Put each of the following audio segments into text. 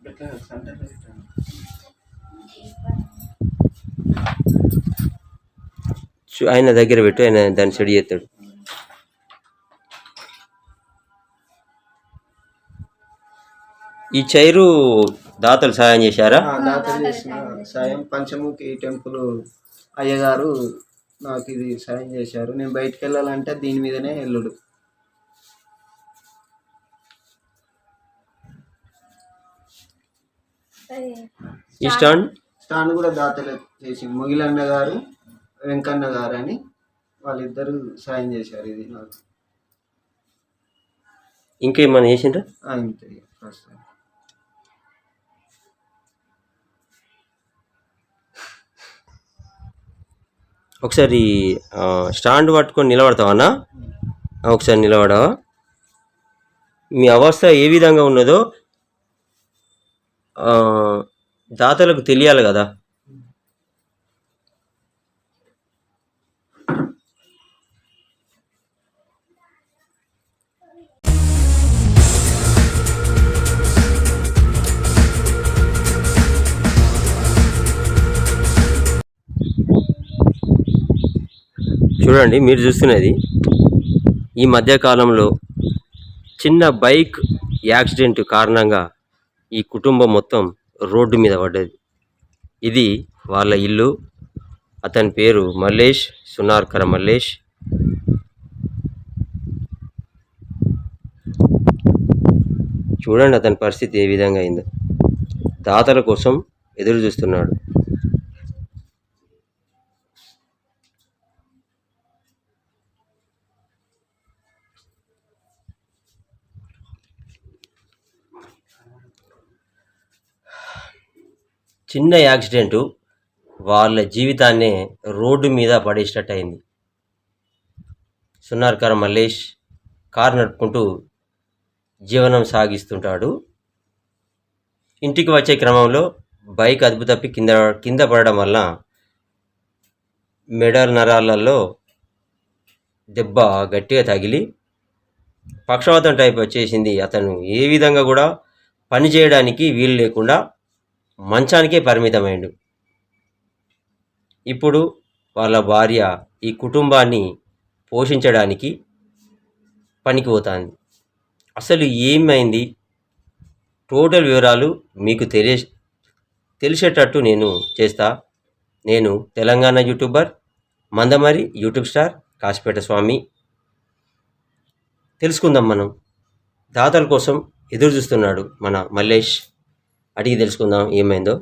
ఇట్లా సెంటర్లో పెట్టాను. ఆయన దగ్గర పెట్టు ఆయన దాన్ని సెడి చేస్తాడు. ఈ చైరు దాతలు సహాయం చేశారా? ఆ, దాతలు చేసిన సాయం పంచముఖి టెంపుల్ అయ్యగారు నాకు ఇది సాయం చేశారు. నేను బయటకు వెళ్ళాలంటే దీని మీదనే వెళ్ళడు. ఈ స్టాండ్. స్టాండ్? కూడా దాతలు చేసి ముగిలన్న గారు వెంకన్న గారు అని వాళ్ళిద్దరు సాయం చేశారు ఇది నాకు. ఇంకేమన్నా చేసిండ్రా? ఆ, ఇంతే ప్రస్తుతం ఒకసారి ఆ, స్టాండ్ పట్టుకొని నిలబడతావన్నా ఒకసారి నిలబడవా? మీ అవస్థ ఏ విధంగా ఉన్నదో దాతలకు తెలియాలి కదా. చూడండి మీరు చూస్తున్నది ఈ మధ్యకాలంలో చిన్న బైక్ యాక్సిడెంట్ కారణంగా ఈ కుటుంబం మొత్తం రోడ్డు మీద పడ్డది. ఇది వాళ్ళ ఇల్లు. అతని పేరు మల్లేష్ సునార్కర మల్లేష్. చూడండి అతని పరిస్థితి ఏ విధంగా అయిందో. దాతల కోసం ఎదురు చూస్తున్నాడు చిన్న యాక్సిడెంటు వాళ్ళ జీవితాన్ని రోడ్డు మీద పడేసినట్టు అయింది సున్నార్కర మల్లేష్ కారు నడుపుకుంటూ జీవనం సాగిస్తుంటాడు. ఇంటికి వచ్చే క్రమంలో బైక్ అదుపు తప్పి కింద కింద పడడం వల్ల మెడల్ నరాలలో దెబ్బ గట్టిగా తగిలి పక్షవాతం టైప్ వచ్చేసింది. అతను ఏ విధంగా కూడా పని చేయడానికి వీలు లేకుండా మంచానికే పరిమితమైండు. ఇప్పుడు వాళ్ళ భార్య ఈ కుటుంబాన్ని పోషించడానికి పనికి పోతుంది అసలు ఏమైంది? టోటల్ వివరాలు మీకు తెలియ తెలిసేటట్టు నేను చేస్తా. నేను Telangana YouTuber Mandamarri YouTube star Kasipet Swamy. తెలుసుకుందాం మనం. దాతల కోసం ఎదురు చూస్తున్నాడు మన మల్లేష్. అడిగి తెలుసుకుందాం ఏమైందో.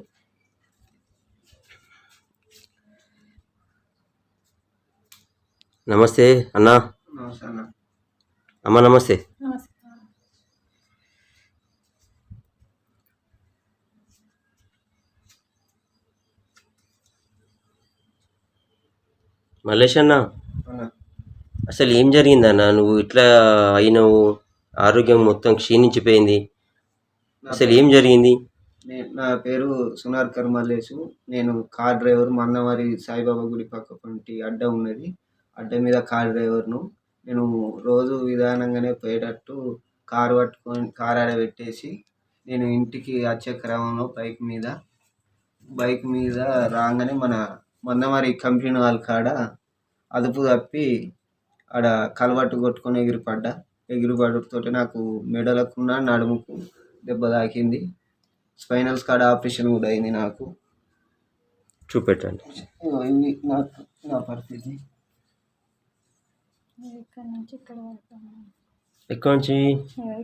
నమస్తే అన్నా. అమ్మ నమస్తే. మల్లేష్ అన్న. అసలు ఏం జరిగిందన్న నువ్వు ఇట్లా అయినావు ఆరోగ్యం మొత్తం క్షీణించిపోయింది. అసలు ఏం జరిగింది? నేను నా పేరు సునార్కర్ మల్లేషు నేను కార్ డ్రైవర్. మన్నవారి సాయిబాబా గుడి పక్క అడ్డ ఉన్నది. అడ్డ మీద కార్ డ్రైవర్ను. నేను రోజు విధానంగానే పోయేటట్టు కారు పట్టుకొని కార్ ఆడ పెట్టేసి నేను ఇంటికి వచ్చే క్రమంలో బైక్ మీద బైక్ మీద రాగానే మన మన్నవారి కంపెనీ వాళ్ళ కాడ అదుపు తప్పి ఆడ కలవట్టు కొట్టుకొని ఎగిరిపడ్డా. ఎగిరిపడుతో నాకు మెడలకున్న నడుముకు దెబ్బ తాకింది. స్పైనల్స్ కాడ ఆపరేషన్ కూడా అయింది నాకు. చూపెట్టండి. ఇది నాకు నా పరిస్థితి. ఇక్కడ నుంచి ఇక్కడ వరకు ఎక్కడి నుంచి?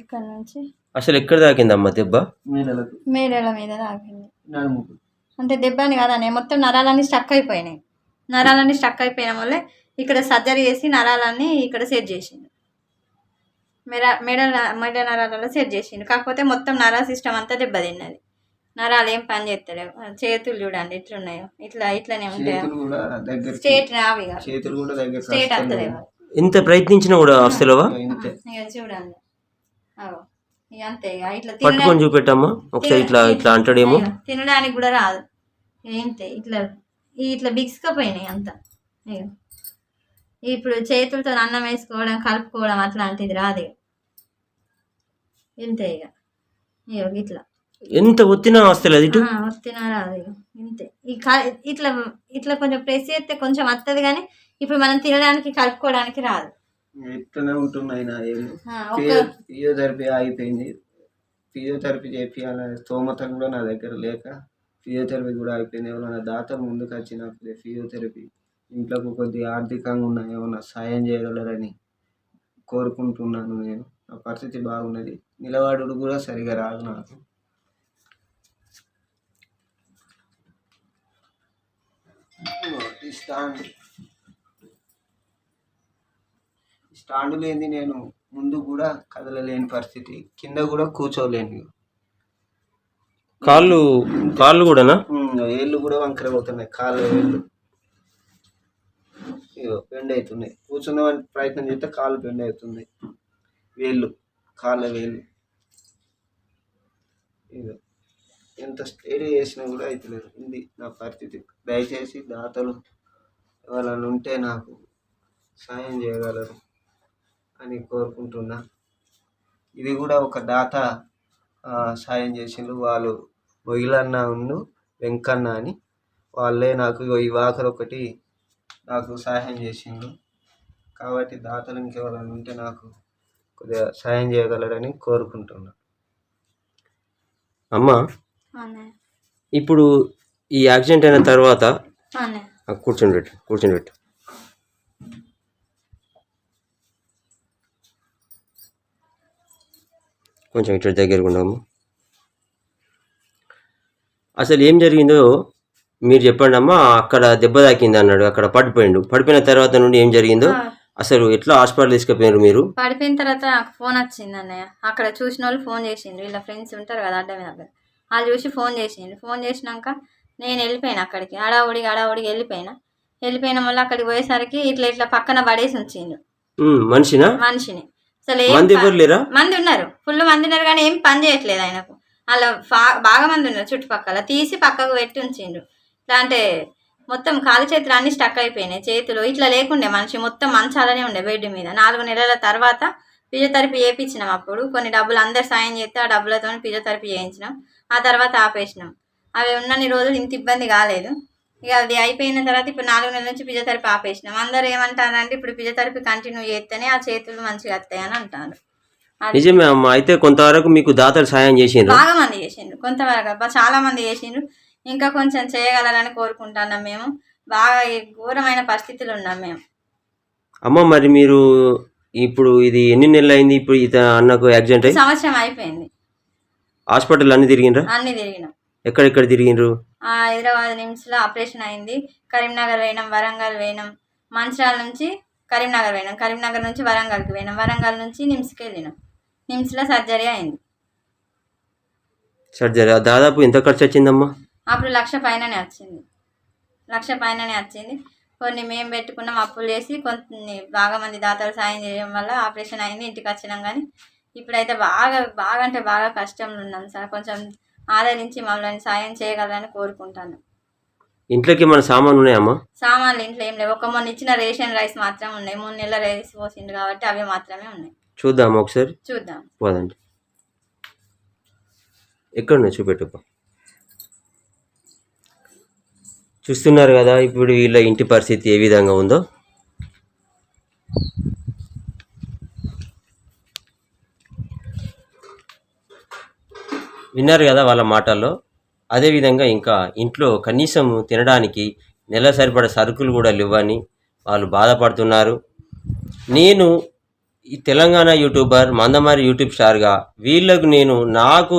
ఇక్కడ నుంచి. అసలు ఎక్కడ తాకిందమ్మా దెబ్బ? మెడలకు. మేడల మీద తాకింది నడుముకు. అంటే దెబ్బని కాదనే మొత్తం నరాలన్నీ స్టక్ అయిపోయినాయి. నరాలన్నీ స్టక్ అయిపోయిన వల్లే ఇక్కడ సర్జరీ చేసి నరాలన్నీ ఇక్కడ సెట్ చేసిండు. మెడ మెడ మెడ నరాలలో సెట్ చేసిండు. కాకపోతే మొత్తం నరా సిస్టమ్ అంతా దెబ్బతిన్నది. నరాలు ఏం పని చేస్తలేవు చేతులు చూడండి ఎట్లున్నాయో. ఇట్లా ఇట్లనే ఉంటాయి? స్టేట్ రావి స్టేట్ వస్తలేవు ఎంత ప్రయత్నించినా కూడా వస్తలేవా చూడండి. అంతే ఇక ఇట్లా పట్టుకొని తినడానికి చూపెట్టమ్మా. ఒకసారి ఇట్లా ఇట్లా అంటాడేమో. తినడానికి కూడా రాదు. ఏంటి ఇట్లా ఇట్లా బిగుసుకపోయినాయి అంత. ఇప్పుడు చేతులతో అన్నం వేసుకోవడం కలుపుకోవడం అట్లాంటిది రాదు ఇక. ఇంతే ఇక. అయ్యో ఇట్లా. ఎంత ఒత్తినా వస్తలేదు ఇటు? ఆ, వత్తినా రాదు ఇక. ఇంతే. ఈ ఇట్లా ఇట్లా కొంచెం ప్రెస్ చేస్తే కొంచెం వస్తుంది కానీ ఇప్పుడు మనం తినడానికి కలుపుకోవడానికి రాదు. ఇట్లనే ఉంటున్నాయి నా ఫిజియోథెరపీ ఆగిపోయింది. ఫిజియోథెరపీ చేపియాలనే స్తోమత కూడా నా దగ్గర లేక ఫిజియోథెరపీ కూడా అయిపోయింది ఏమైనా దాతలు ముందుకు వచ్చి నాకు ఫిజియోథెరపీ ఇంట్లోకి కొద్దిగా ఆర్థికంగా ఉన్న ఏమైనా సాయం చేయగలరని కోరుకుంటున్నాను నేను. నా పరిస్థితి బాగున్నది. నిలబడుడు కూడా సరిగా రాదు నాకు. స్టాండ్. స్టాండ్ లేని నేను ముందు కూడా కదలలేని పరిస్థితి. కింద కూడా కూర్చోలేను కాళ్ళు కాళ్ళు కూడానా? ఏళ్ళు కూడా వంకర పోతున్నాయి కాళ్ళ వేళ్ళు ఇగో బెండ్ అవుతున్నాయి కూర్చుందామని ప్రయత్నం చేస్తే కాళ్ళు బెండ్ అవుతుంది. వేళ్ళు కాళ్ళ వేళ్ళు. ఇగో ఎంత స్టడీ చేసినా కూడా అవుతలేదు ఇది నా పరిస్థితి. దయచేసి దాతలు ఎవరైనా ఉంటే నాకు సాయం చేయగలరు అని కోరుకుంటున్నా. ఇది కూడా ఒక దాత సాయం చేసిండ్రు వాళ్ళు బొయ్యిలన్న ఉండు వెంకన్న అని. వాళ్ళే నాకు ఈ వాకర్ ఒకటి నాకు సహాయం చేసిండ్రు కాబట్టి దాతలు ఇంకెవరైనా ఉంటే నాకు కొద్దిగా సాయం చేయగలరని కోరుకుంటున్నా. అమ్మా ఇప్పుడు ఈ యాక్సిడెంట్ అయిన తర్వాత కూర్చొని పెట్టు కూర్చొని పెట్టు కొంచెం ఇటు దగ్గరకు ఉండము అసలు ఏం జరిగిందో మీరు చెప్పండి అమ్మా అక్కడ దెబ్బ తాకింది అన్నాడు అక్కడ పడిపోయిండు. పడిపోయిన తర్వాత నుండి ఏం జరిగిందో? అసలు ఎట్లా హాస్పిటల్ తీసుకుపోయినారు మీరు? పడిపోయిన తర్వాత నాకు ఫోన్ వచ్చింది అన్నయ్య. అక్కడ చూసిన వాళ్ళు ఫోన్ చేసిండ్రు. వీళ్ళ ఫ్రెండ్స్ ఉంటారు కదా అడ్డ మీద దగ్గర వాళ్ళు చూసి ఫోన్ చేసిండ్రు. ఫోన్ చేసినాక నేను వెళ్ళిపోయినా అక్కడికి. హడావుడికి హడావుడికి వెళ్ళిపోయినా. వెళ్ళిపోయిన వల్ల అక్కడికి పోయేసరికి ఇట్లా ఇట్లా పక్కన పడేసి ఉంచిండ్రు ఉమ్, మనిషినా? మనిషిని. అసలు మంది ఉన్నారు. ఫుల్ మంది ఉన్నారు కానీ ఏం పని చేయట్లేదు ఆయనకు. అలా బాగా మంది ఉన్నారు చుట్టుపక్కల. తీసి పక్కకు పెట్టి ఉంచిండ్రు ఇట్లా అంటే మొత్తం కాలు చేతులు అన్ని స్టక్ అయిపోయినాయి. చేతులు ఇట్లా లేకుండే మనిషి మొత్తం మంచాలనే ఉండే బెడ్ మీద. నాలుగు నెలల తర్వాత ఫిజియోథెరపీ చేయించినాం అప్పుడు. కొన్ని డబ్బులు అందరు సాయం చేస్తే ఆ డబ్బులతో ఫిజియోథెరపీ చేయించినాం. ఆ తర్వాత ఆపేసినాం. అవి ఉన్నన్ని రోజులు ఇంత ఇబ్బంది కాలేదు. ఇక అది అయిపోయిన తర్వాత ఇప్పుడు నాలుగు నెలల నుంచి ఫిజియోథెరపీ ఆపేసినాం. అందరు ఏమంటారంటే ఇప్పుడు ఫిజియోథెరపీ కంటిన్యూ చేస్తేనే ఆ చేతులు మంచిగా వస్తాయని అంటారు. నిజమే అమ్మా. అయితే కొంతవరకు మీకు దాతలు సాయం చేసిండ్రు? బాగా మంది చేసిండ్రు. కొంతవరకు చాలా మంది చేసిండ్రు. ఇంకా కొంచెం చేయగలరని కోరుకుంటున్నాం మేము. బాగా ఘోరమైన పరిస్థితులు ఉన్నాం మేము. అమ్మ మరి మీరు ఇప్పుడు ఇది ఎన్ని నెలలు అయింది ఇప్పుడు ఇత అన్నకు యాక్సిడెంట్ అయ్యి? సంవత్సరం అయిపోయింది. హాస్పిటల్ అన్ని తిరిగిండ్రా? అన్ని తిరిగినాం. ఎక్కడెక్కడ తిరిగిండ్రు? ఆ హైదరాబాద్ నిమ్స్లో ఆపరేషన్ అయింది. కరీంనగర్ పోయినాం వరంగల్ పోయినాం. మంచిర్యాల నుంచి కరీంనగర్ పోయినాం. కరీంనగర్ నుంచి వరంగల్కి పోయినాం. వరంగల్ నుంచి నిమ్స్కి వెళ్ళినాం. నిమ్స్లో సర్జరీ అయింది. సర్జరీ? దాదాపు ఎంత ఖర్చు వచ్చిందమ్మా? అప్పుడు లక్ష పైననే వచ్చింది. లక్ష పైననే వచ్చింది. కొన్ని మేము పెట్టుకున్నాం అప్పులు చేసి కొన్ని బాగా మంది దాతలు సాయం చేయడం వల్ల ఆపరేషన్ అయింది ఇంటికి వచ్చినాం కానీ ఇప్పుడైతే బాగా బాగా అంటే బాగా కష్టంలో ఉన్నాం సార్. కొంచెం ఆదరించి మమ్మల్ని సాయం చేయగలరని కోరుకుంటాను. ఇంట్లోకి మన సామాన్ ఉన్నాయమ్మా సామాన్లు ఇంట్లో ఏం లేవు. ఒక మొన్న ఇచ్చిన రేషన్ రైస్ మాత్రం ఉన్నాయి. మూడు నెలల రైస్ పోసిండు కాబట్టి అవి మాత్రమే ఉన్నాయి. చూద్దామా ఒకసారి? చూద్దాం. పోదండి. ఎక్కడ చూపెట్టుకో. చూస్తున్నారు కదా ఇప్పుడు వీళ్ళ ఇంటి పరిస్థితి ఏ విధంగా ఉందో. విన్నారు కదా వాళ్ళ మాటల్లో. అదేవిధంగా ఇంకా ఇంట్లో కనీసం తినడానికి నెల సరిపడ సరుకులు కూడా లేవని వాళ్ళు బాధపడుతున్నారు. నేను ఈ తెలంగాణ యూట్యూబర్ మందమారి యూట్యూబ్ స్టార్గా వీళ్ళకు నేను నాకు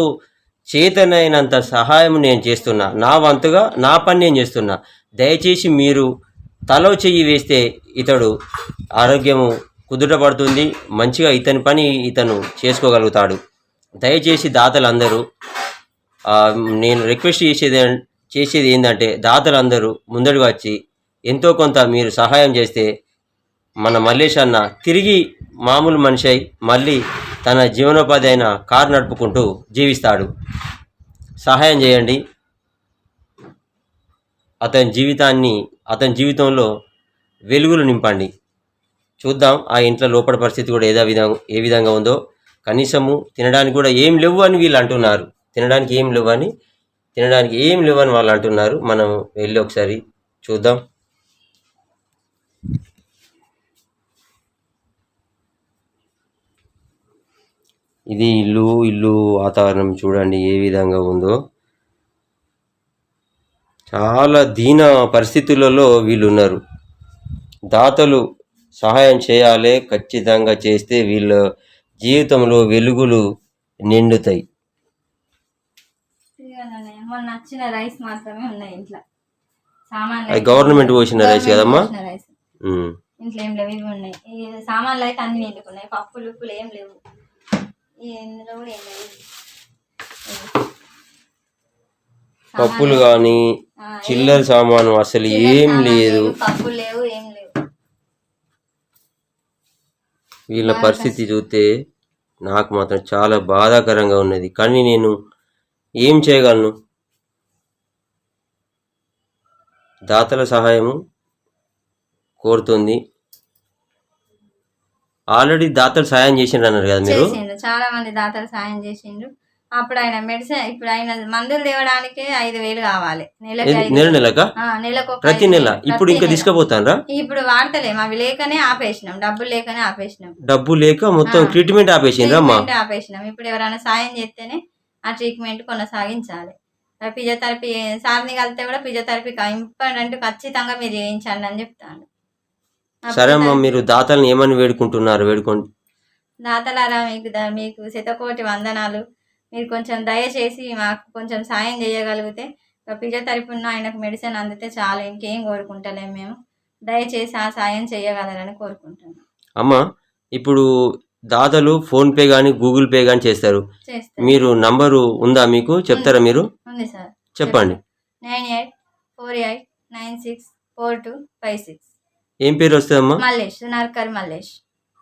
చేతనైనంత సహాయం నేను చేస్తున్నా. నా వంతుగా నా పని నేను చేస్తున్నా. దయచేసి మీరు తలో చెయ్యి వేస్తే ఇతడు ఆరోగ్యము కుదుటపడుతుంది. మంచిగా ఇతని పని ఇతను చేసుకోగలుగుతాడు. దయచేసి దాతలందరూ నేను రిక్వెస్ట్ చేసేది చేసేది ఏంటంటే దాతలందరూ ముందడుగా వచ్చి ఎంతో కొంత మీరు సహాయం చేస్తే మన మల్లేష్ అన్న తిరిగి మామూలు మనిషి అయి మళ్ళీ తన జీవనోపాధి అయిన కారు నడుపుకుంటూ జీవిస్తాడు. సహాయం చేయండి. అతని జీవితాన్ని అతని జీవితంలో వెలుగులు నింపండి. చూద్దాం ఆ ఇంట్లో లోపల పరిస్థితి కూడా ఏదో విధంగా ఏ విధంగా ఉందో. కనీసము తినడానికి కూడా ఏం లేవు అని వీళ్ళు అంటున్నారు. తినడానికి ఏం లేవు అని తినడానికి ఏం లేవు అని వాళ్ళు అంటున్నారు. మనం వెళ్ళి ఒకసారి చూద్దాం. ఇది ఇల్లు ఇల్లు వాతావరణం చూడండి ఏ విధంగా ఉందో. చాలా దీన పరిస్థితులలో వీళ్ళు ఉన్నారు దాతలు సహాయం చేయాలి ఖచ్చితంగా చేస్తే వీళ్ళ జీవితంలో వెలుగులు నిండుతాయి. గవర్నమెంట్ పోసిన రైస్ కదమ్మా. ఇంట్లో ఏం లేవు ఇవి ఉన్నాయి. సామాన్లు అయితే అన్ని నిండుకున్నాయి. పప్పులు ఉప్పులు ఏం లేవు. ఇందులో కూడా. పప్పులు కానీ చిల్లర సామాను అసలు ఏం లేదు. లేవు, పప్పులు లేవు ఏం లేవు. వీళ్ళ పరిస్థితి చూస్తే నాకు మాత్రం చాలా బాధాకరంగా ఉన్నది. కానీ నేను ఏం చేయగలను? దాతల సహాయము కోరుతుంది. ఆల్రెడీ దాతలు సహాయం చేసిండ్రు అన్నారు కదా మీరు? చేసిండు చాలా మంది దాతలు సాయం చేసిండు అప్పుడు ఆయన మెడిసిన్ ఇప్పుడు ఆయన మందులు తేవడానికే ఐదు వేలు కావాలి. నెలకి నెల. నెలక? ప్రతి నెల. ఇప్పుడు ఇంకా. తీసుకుపోతానరా ఇప్పుడు వాడతలేము అవి లేకనే ఆపేసినాం. డబ్బులు లేకనే ఆపేసినాం. డబ్బు లేక మొత్తం. ట్రీట్మెంట్ ఆపేసిండ్రా అమ్మా? ఆపేసినాం. ఇప్పుడు ఎవరైనా సాయం చేస్తేనే ఆ ట్రీట్మెంట్ కొనసాగించాలి. ఫిజియోథెరపీ సార్ని కలిస్తే కూడా ఫిజియోథెరపీ ఇంపార్టెంట్ ఖచ్చితంగా మీరు చేయించండి అని చెప్తాను సరే అమ్మా మీరు దాతల్ని ఏమని వేడుకుంటున్నారు? వేడుకోండి దాతలారా మీకు మీకు శతకోటి వందనాలు. మీరు కొంచెం దయచేసి మాకు కొంచెం సాయం చేయగలిగితే ఫిజియోథెరపీ ఉన్న ఆయనకు మెడిసిన్ అందితే చాలు ఇంకేం కోరుకుంటలేము మేము. దయచేసి ఆ సాయం చేయగలరని కోరుకుంటున్నాం. అమ్మా ఇప్పుడు దాతలు ఫోన్ పే కానీ గూగుల్ పే కానీ చేస్తారు. చేస్తాం మీరు నంబరు ఉందా మీకు? చెప్తారా మీరు? ఉంది సార్. చెప్పండి. Nine eight four eight nine six four two five six. ఏం పేరు వస్తుందమ్మా మల్లేష్ సునార్కర్ మల్లేష్.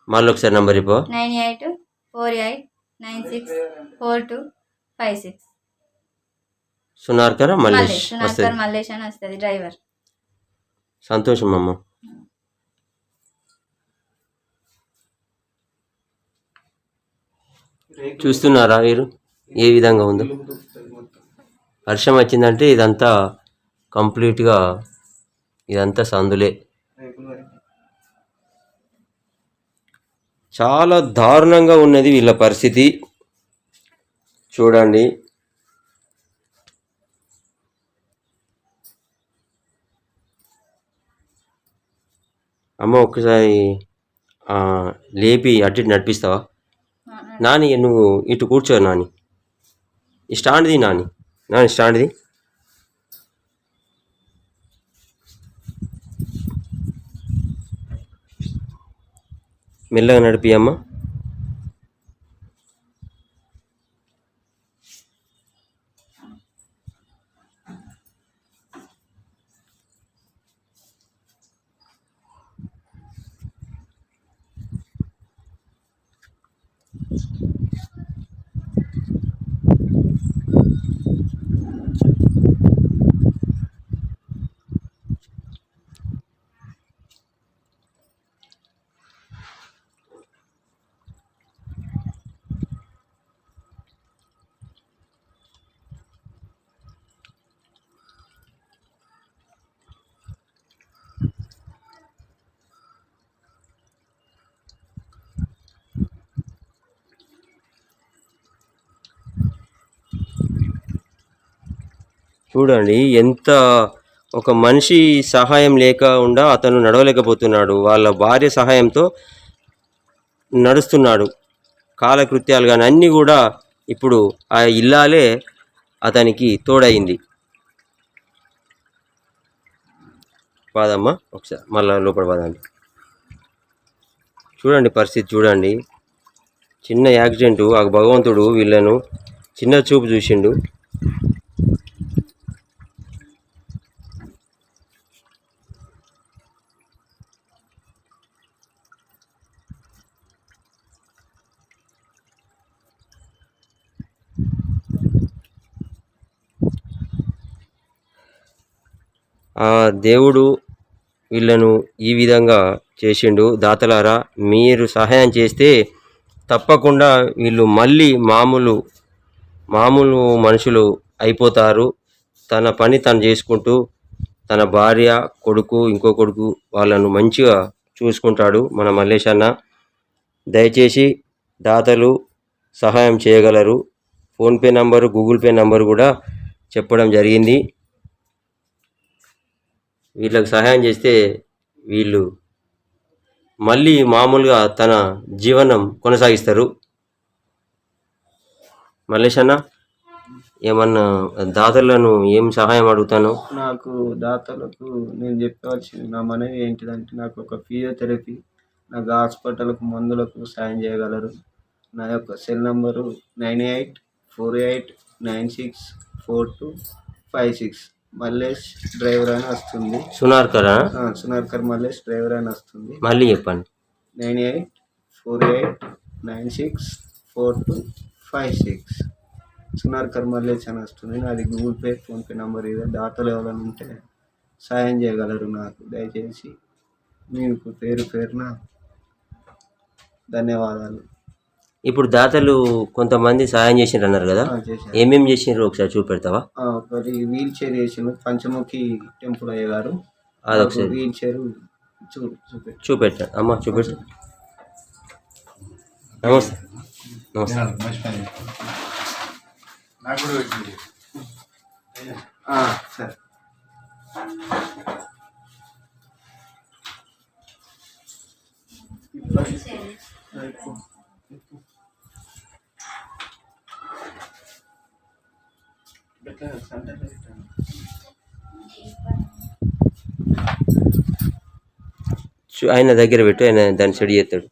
మళ్ళీ ఒకసారి నంబర్ ఇవ్వ. Nine eight four eight nine six four two five six. సునార్కరా Mallesh? Mallesh Sunarkar వస్తుంది. మల్లేష్ అని వస్తుంది డ్రైవర్. సంతోషం అమ్మ చూస్తున్నారా మీరు? ఏ విధంగా ఉందో? వర్షం వచ్చిందంటే ఇదంతా కంప్లీట్గా ఇదంతా సందులే. చాలా దారుణంగా ఉన్నది వీళ్ళ పరిస్థితి. చూడండి. అమ్మ ఒక్కసారి లేపి అటు ఇటు నడిపిస్తావా? నాని నువ్వు ఇటు కూర్చో నాని. ఈ స్టాండ్ది నాని. నాని స్టాండ్ది. మెల్లగా నడిపియమ్మా చూడండి ఎంత ఒక మనిషి సహాయం లేకుండా అతను నడవలేకపోతున్నాడు. వాళ్ళ భార్య సహాయంతో నడుస్తున్నాడు. కాలకృత్యాలు కానీ అన్నీ కూడా ఇప్పుడు ఆ ఇల్లాలే అతనికి తోడయింది. పాదమ్మా ఒకసారి మళ్ళా లోపల పదండి చూడండి పరిస్థితి చూడండి. చిన్న యాక్సిడెంటు ఆ భగవంతుడు వీళ్ళను చిన్న చూపు చూసిండు. ఆ దేవుడు వీళ్ళను ఈ విధంగా చేసిండు. దాతలారా మీరు సహాయం చేస్తే తప్పకుండా వీళ్ళు మళ్ళీ మామూలు మామూలు మనుషులు అయిపోతారు. తన పని తను చేసుకుంటూ తన భార్య కొడుకు ఇంకో కొడుకు వాళ్ళను మంచిగా చూసుకుంటాడు మన మల్లేష్ అన్న. దయచేసి దాతలు సహాయం చేయగలరు. PhonePe number Google Pay number కూడా చెప్పడం జరిగింది. వీళ్ళకి సహాయం చేస్తే వీళ్ళు మళ్ళీ మామూలుగా తన జీవనం కొనసాగిస్తారు. మల్లేష్ అన్న ఏమన్నా దాతలను ఏం సహాయం అడుగుతాను? నాకు దాతలకు నేను చెప్పవలసింది నా మనవి ఏంటిదంటే నాకు ఒక ఫిజియోథెరపీ నాకు హాస్పిటల్కు మందులకు సాయం చేయగలరు. నా యొక్క cell number nine eight four eight nine six four two five six. Mallesh driver అని వస్తుంది. సునార్కరా? సునార్కర్ మల్లేష్ డ్రైవర్ అని వస్తుంది. మళ్ళీ చెప్పండి. Nine eight four eight nine six four two five six. Sunarkar Mallesh అని వస్తుంది. నాది గూగుల్ పే ఫోన్పే నంబర్ ఇదే దాతలు ఎవరైనా ఉంటే సాయం చేయగలరు నాకు. దయచేసి మీకు పేరు పేరున ధన్యవాదాలు. ఇప్పుడు దాతలు కొంతమంది సహాయం చేసిండ్రు అన్నారు కదా? ఏమేమి చేసిండ్రు ఒకసారి చూపెడతావా? ఆ, ఒకటి వీల్ చైర్ చేసిన పంచముఖి టెంపుల్ అయ్యగారు అదొకసారి వీల్ చైర్ చూ చూపెట్టు. చూపెట్ట. అమ్మ చూపెట్టు. నమస్తే. నమస్తే. నాకు కూడా వచ్చింది. ఆ, సరే. ఆయన దగ్గర పెట్టు ఆయన దాన్ని సెడి చేస్తాడు.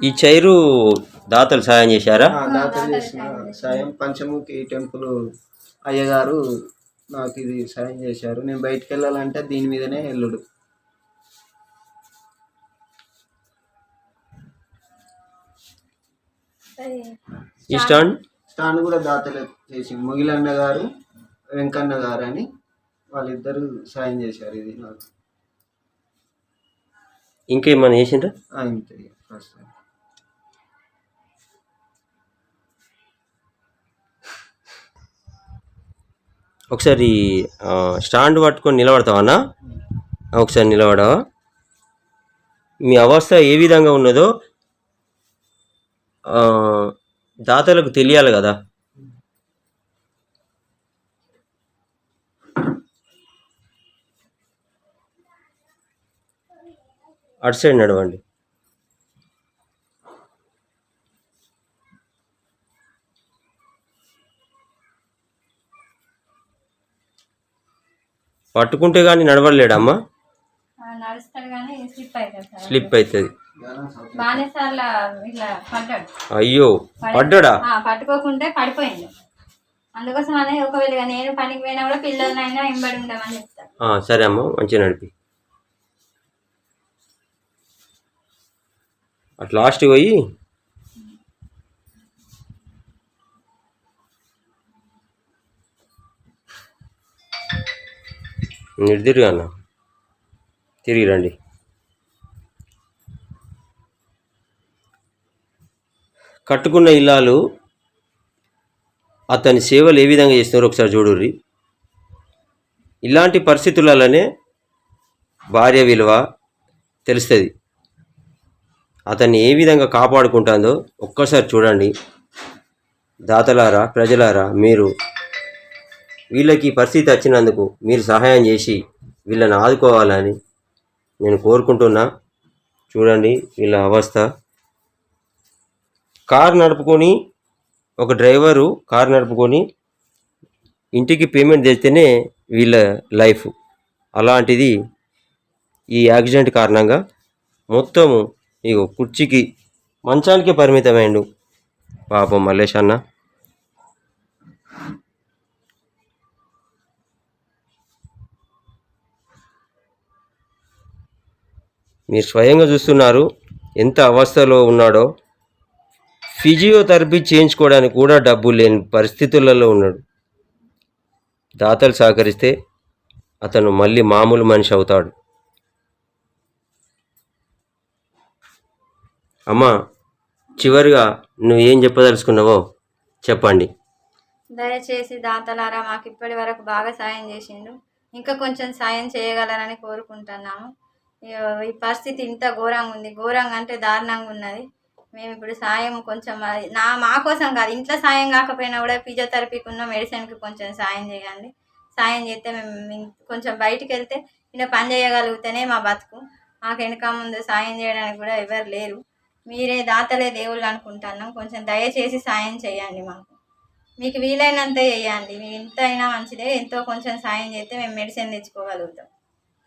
ఈ చైరు దాతలు సహాయం చేశారా? ఆ, దాతలు చేసిన సాయం. పంచముఖి టెంపుల్ అయ్యగారు నాకు ఇది సాయం చేశారు. నేను బయటికి వెళ్ళాలంటే దీని మీదనే వెళ్ళుడు. ఈ స్టాండ్? స్టాండ్ కూడా దాతలు చేసి ముగిలన్న గారు వెంకన్న గారు అని వాళ్ళిద్దరూ సాయం చేశారు ఇది నాకు. ఇంకేమన్నా చేసిండ్రా? ఇంతే ప్రస్తుతం ఒకసారి స్టాండ్ పట్టుకొని నిలబడతావన్నా ఒకసారి నిలబడవా? మీ అవస్థ ఏ విధంగా ఉన్నదో దాతలకు తెలియాలి కదా. అటు సైడ్ నడవండి. పట్టుకుంటే కానీ నడవలేడమ్మా? స్లిప్ అవుతుంది అయ్యో పడ్డాడా? ఆ, పట్టుకోకుంటే పడిపోయింది అందుకోసం అనే ఒకవేళ నేను పనికి పోయినా కూడా పిల్లలనైనా వెంబడి ఉండమని చెప్తాను సరే అమ్మా మంచిగా నడిపి. అట్లా లాస్ట్ పోయి నిర్దిరుగా తిరిగి అన్న. తిరిగి రండి. కట్టుకున్న ఇల్లాలు అతని సేవలు ఏ విధంగా చేస్తున్నారో ఒకసారి చూడుర్రి. ఇలాంటి పరిస్థితులలోనే భార్య విలువ తెలుస్తుంది. అతన్ని ఏ విధంగా కాపాడుకుంటుందో ఒక్కసారి చూడండి. దాతలారా ప్రజలారా మీరు వీళ్ళకి పరిస్థితి వచ్చినందుకు మీరు సహాయం చేసి వీళ్ళని ఆదుకోవాలని నేను కోరుకుంటున్నా. చూడండి వీళ్ళ అవస్థ. కార్ నడుపుకొని ఒక డ్రైవరు కార్ నడుపుకొని ఇంటికి పేమెంట్ తెస్తేనే వీళ్ళ లైఫ్. అలాంటిది ఈ యాక్సిడెంట్ కారణంగా మొత్తము ఇగో కుర్చీకి మంచానికి పరిమితమైండు పాపం మల్లేష్ అన్న. మీరు స్వయంగా చూస్తున్నారు ఎంత అవస్థలో ఉన్నాడో. ఫిజియోథెరపీ చేయించుకోవడానికి కూడా డబ్బు లేని పరిస్థితులలో ఉన్నాడు. దాతలు సహకరిస్తే అతను మళ్ళీ మామూలు మనిషి అవుతాడు. అమ్మా చివరిగా నువ్వు ఏం చెప్పదలుచుకున్నావో చెప్పండి. దయచేసి దాతలారా మాకు ఇప్పటి వరకు బాగా సాయం చేసిండు. ఇంకా కొంచెం సాయం చేయగలరని కోరుకుంటున్నాము. ఈ- ఈ పరిస్థితి ఇంత ఘోరంగా ఉంది. ఘోరంగా అంటే దారుణంగా ఉన్నది. మేము ఇప్పుడు సాయం కొంచెం అది- నా మా కోసం కాదు ఇంట్లో సాయం కాకపోయినా కూడా ఫిజియోథెరపీకి ఉన్న మెడిసిన్కి కొంచెం సాయం చేయండి. సాయం చేస్తే మేము కొంచెం బయటికి వెళ్తే ఇలా పని చేయగలిగితేనే మా బతుకు. మాకు వెనక ముందు సాయం చేయడానికి కూడా ఎవరు లేరు. మీరే దాతలే దేవుళ్ళు అనుకుంటున్నాం. కొంచెం దయచేసి సాయం చేయండి మాకు. మీకు వీలైనంత చేయండి. మీకు ఎంత అయినా మంచిదే. ఎంతో కొంచెం సాయం చేస్తే మేము మెడిసిన్ తెచ్చుకోగలుగుతాం.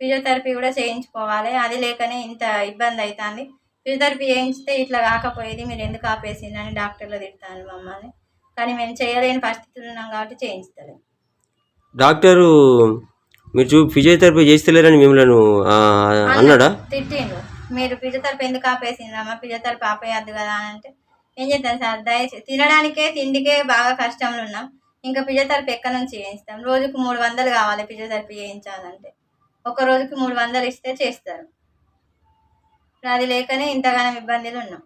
ఫిజియోథెరపీ కూడా చేయించుకోవాలి. అది లేకనే ఇంత ఇబ్బంది అవుతుంది ఫిజియోథెరపీ చేయించితే ఇట్లా కాకపోయేది మీరు ఎందుకు ఆపేసిందని డాక్టర్లు తిడతాను మమ్మల్ని. కానీ మేము చేయలేని పరిస్థితులు ఉన్నాం కాబట్టి చేయించలేము డాక్టరు మీరు చూ ఫిజియోథెరపీ చేస్తలేరని మిమ్మల్ని అన్నాడా? తిట్టిండు మీరు ఫిజియోథెరపీ ఎందుకు ఆపేసిండ్రమ్మా ఫిజియోథెరపీ ఆపేయద్దు కదా అని అంటే ఏం చేద్దాం సార్? దయచేసి తినడానికే తిండికే బాగా కష్టంలో ఉన్నాం. ఇంకా ఫిజియోథెరపీ ఎక్కడి నుంచి చేయిస్తాం? రోజుకు మూడు వందలు కావాలి ఫిజియోథెరపీ చేయించాలంటే. ఒక రోజుకి మూడు వందలు ఇస్తే చేస్తారు. అది లేకనే ఇంతగానం ఇబ్బందులు ఉన్నాం?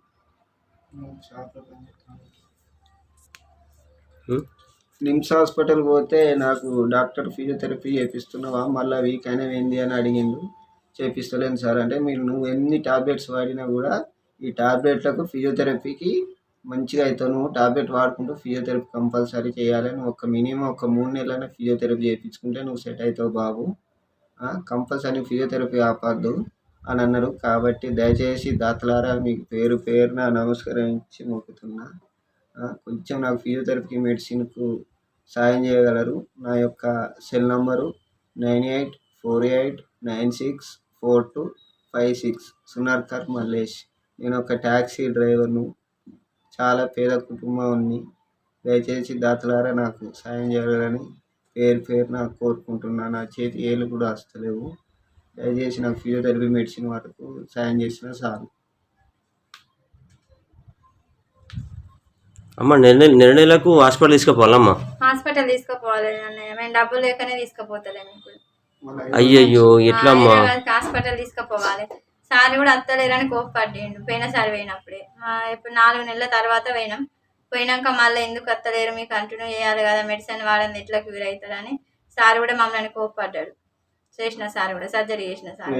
నిమ్స్ హాస్పిటల్ పోతే నాకు డాక్టర్ ఫిజియోథెరపీ చేపిస్తున్నావా? మళ్ళీ వీక్ అయినా ఏంది అని అడిగిండు. చేపిస్తలేను సార్. అంటే మీరు నువ్వు ఎన్ని టాబ్లెట్స్ వాడినా కూడా ఈ టాబ్లెట్లకు ఫిజియోథెరపీకి మంచిగా అవుతావు నువ్వు టాబ్లెట్ వాడుకుంటూ ఫిజియోథెరపీ కంపల్సరీ చేయాలి. నువ్వు ఒక మినిమం ఒక మూడు నెలలైనా ఫిజియోథెరపీ చేయించుకుంటే నువ్వు సెట్ అవుతావు బాబు. కంపల్సరీ ఫిజియోథెరపీ ఆపద్దు అని అన్నారు. కాబట్టి దయచేసి దాతలారా మీకు పేరు పేరున నమస్కరించి మొక్కుతున్నా. కొంచెం నాకు ఫిజియోథెరపీ మెడిసిన్కు సాయం చేయగలరు. నా యొక్క cell number nine eight four eight nine six four two five six Sunarkar Mallesh. నేను ఒక ట్యాక్సీ డ్రైవర్ను. చాలా పేద కుటుంబాన్ని దయచేసి దాతలారా నాకు సాయం చేయాలని పేరు పేరు నాకు కోరుకుంటున్నా. నా చేతి ఏళ్ళు కూడా వస్తలేవు దయచేసి నాకు ఫిజియోథెరపీ మెడిసిన్ వరకు సాయం చేసిన చాలు. అమ్మ నెల నెల- నెల నెలకు హాస్పిటల్ తీసుకుపోవాలమ్మా. హాస్పిటల్ తీసుకుపోవాలి మేము డబ్బులు లేకనే తీసుకుపోతలేము. అయ్యయ్యో ఎట్లా అమ్మా హైదరాబాద్కి హాస్పిటల్ తీసుకుపోవాలి. సార్ కూడా అత్తలేరని కోప్పడ్డాడు. పోయినసారి పోయినప్పుడే. ఇప్పుడు నాలుగు నెలల తర్వాత పోయినాం. పోయినాక మళ్ళీ ఎందుకు అత్తలేరు? మీకు కంటిన్యూ చేయాలి కదా మెడిసిన్ వాడంది ఎట్లా క్యూర్ అవుతుందని సార్ కూడా మమ్మల్ని కోప్పడ్డాడు. చేసిన సార్ కూడా సర్జరీ చేసిన సార్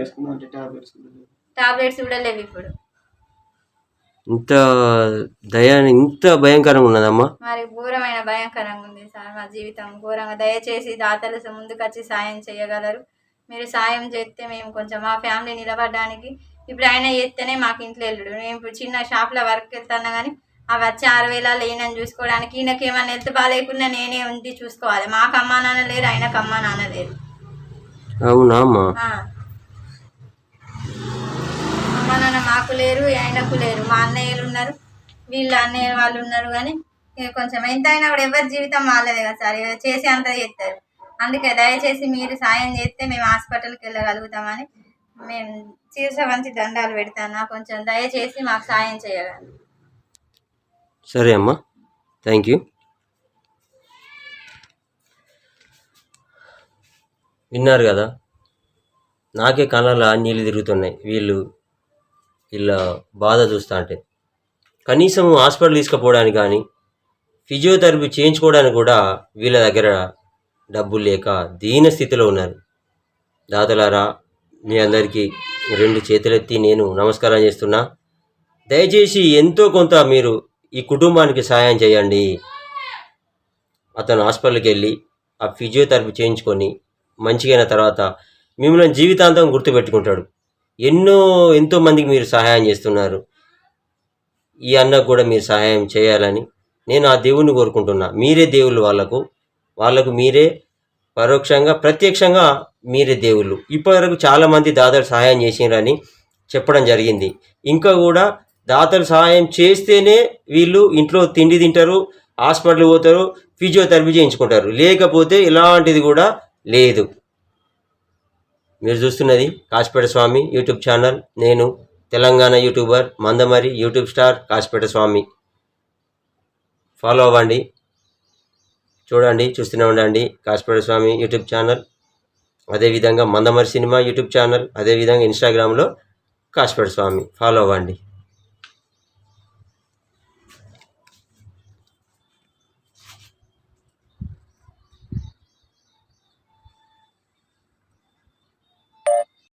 టాబ్లెట్స్ కూడా లేవు ఇప్పుడు. ఇంత దయా ఇంత భయంకరంగా ఉన్నదమ్మా మరి ఘోరమైన భయంకరంగా ఉంది సార్ మా జీవితం. ఘోరంగా దయచేసి దాతలు ముందుకు వచ్చి సాయం చేయగలరు. మీరు సాయం చేస్తే మేము కొంచెం మా ఫ్యామిలీ నిలబడడానికి ఇప్పుడు ఆయన చేస్తేనే మాకు ఇంట్లో వెళ్ళడు. మేము ఇప్పుడు చిన్న షాప్లో వర్క్ వెళ్తున్నా కానీ అవి వచ్చి ఆరు వేల ఈయనని చూసుకోవడానికి ఈయనకి ఏమైనా హెల్త్ బాగాలేకుండా నేనే ఉండి చూసుకోవాలి. మాకు అమ్మా నాన్న లేరు ఆయనకు అమ్మా నాన్న లేరు. అవునా అమ్మా అమ్మ నాన్న మాకు లేరు ఆయనకు లేరు. మా అన్నయ్యలు ఉన్నారు వీళ్ళ అన్నయ్య వాళ్ళు ఉన్నారు కానీ కొంచెం ఎంత అయినా కూడా ఎవరి జీవితం మారలేదు కదా సార్. చేసి అంత చేస్తారు. అందుకే దయచేసి మీరు సాయం చేస్తే మేము హాస్పిటల్కి వెళ్ళగలుగుతామని మేము చీరస వంచి దండాలు పెడతాను. కొంచెం దయచేసి మాకు సాయం చేయగలను సరే అమ్మా. థ్యాంక్ యూ విన్నారు కదా? నాకే కళ్ళలో నీళ్ళు తిరుగుతున్నాయి. వీళ్ళు వీళ్ళ బాధ చూస్తా అంటే. కనీసం హాస్పిటల్ తీసుకుపోవడానికి కానీ ఫిజియోథెరపీ చేయించుకోవడానికి కూడా వీళ్ళ దగ్గర డబ్బులు లేక దీన స్థితిలో ఉన్నారు. దాతలారా మీ అందరికీ రెండు చేతులెత్తి నేను నమస్కారం చేస్తున్నా. దయచేసి ఎంతో కొంత మీరు ఈ కుటుంబానికి సహాయం చేయండి. అతను హాస్పిటల్కి వెళ్ళి ఆ ఫిజియోథెరపీ చేయించుకొని మంచిగైన తర్వాత మిమ్మల్ని జీవితాంతం గుర్తుపెట్టుకుంటాడు. ఎన్నో ఎంతో మందికి మీరు సహాయం చేస్తున్నారు. ఈ అన్నకు కూడా మీరు సహాయం చేయాలని నేను ఆ దేవుణ్ణి కోరుకుంటున్నా. మీరే దేవుళ్ళు వాళ్ళకు. వాళ్ళకు మీరే పరోక్షంగా ప్రత్యక్షంగా మీరే దేవుళ్ళు. ఇప్పటివరకు చాలామంది దాతలు సహాయం చేసినారని చెప్పడం జరిగింది. ఇంకా కూడా దాతలు సహాయం చేస్తేనే వీళ్ళు ఇంట్లో తిండి తింటారు హాస్పిటల్ పోతారు ఫిజియోథెరపీ చేయించుకుంటారు. లేకపోతే ఇలాంటిది కూడా లేదు. మీరు చూస్తున్నది కాశపేట స్వామి యూట్యూబ్ ఛానల్. నేను Telangana YouTuber Mandamarri YouTube star Kasipet Swamy. Follow అవ్వండి. చూడండి చూస్తూనే ఉండండి కాశపేట స్వామి యూట్యూబ్ ఛానల్. అదేవిధంగా మందమరి సినిమా యూట్యూబ్ ఛానల్ అదేవిధంగా ఇన్స్టాగ్రామ్లో కాశపేట స్వామి. ఫాలో అవ్వండి.